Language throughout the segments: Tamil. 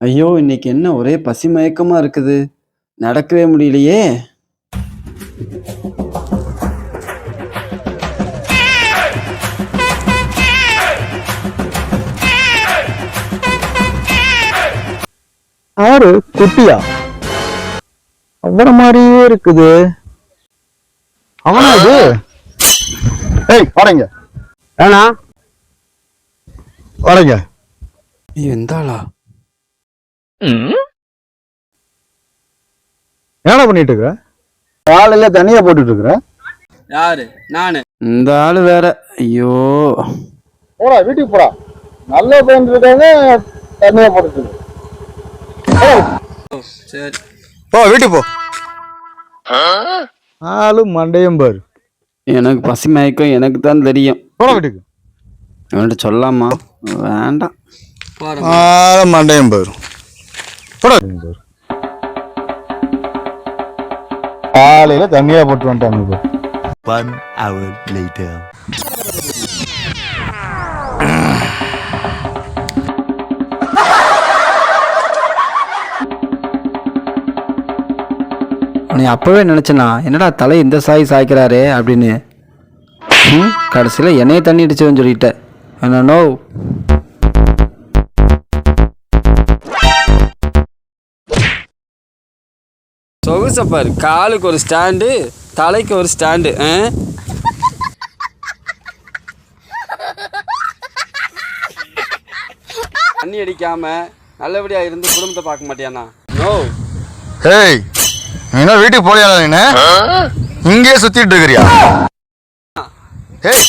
ஐயோ இன்னைக்கு என்ன ஒரே பசி மயக்கமா இருக்குது? நடக்கவே முடியலையே. ஆறு குட்டியா? அவன மாதிரியே இருக்குது. அவனா இது ஏய் வாடங்க ஏனா வாடங்க ஐயோ என்னடா பண்ணிட்டு இருக்க காலையில தனியா போட்டுட்டு இருக்கிற யாரு? நானு. இந்த ஆளு வேற. ஐயோ. போடா வீட்டுக்கு போடா. நல்ல பையன் இருக்காங்க தனியா போட்டுட்டு. ஓ, சரி. போ வீட்டுக்கு போ. ஆளு மண்டையும் பாரு. எனக்கு பசி மயக்கம் எனக்கு தான் தெரியும். போடா வீட்டுக்கு. இவன்கிட்ட சொல்லாமா? வேண்டாம். ஆளு மண்டையும் பாரு. காலையில தண்ணியா போட்டு வந்துட்டாங்க. One hour later. நீ அப்பவே நினைச்சனா என்னடா தலை இந்த சாய் சாய்க்கிறாரே அப்படின்னு கடைசியில என்னைய தண்ணி அடிச்சவன் சொல்லிட்ட என்னோ சொகுச பாரு. காலுக்கு ஒரு ஸ்டாண்டு தலைக்கு ஒரு ஸ்டாண்டு தண்ணி அடிக்காம நல்லபடியா இருந்து குடும்பத்தை பார்க்க மாட்டியாண்ணா? நோ. ஏய் நீ என்ன வீட்டுக்கு போலியா நீ இங்கேயே சுத்திட்டு இருக்கிறியா? ஏய்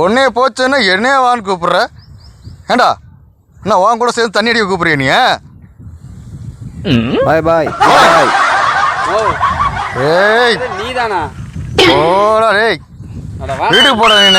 உன்னே போச்சுன்னா என்னைய வான்னு கூப்பிடுற? ஏண்டா என்ன உன் கூட சேர்ந்து தண்ணி அடிக்க கூப்பிடுறிய நீ பாய் பாய். பாய். ஏய். நீதானா? போடா டேய். வீட்டுக்கு போடா நீ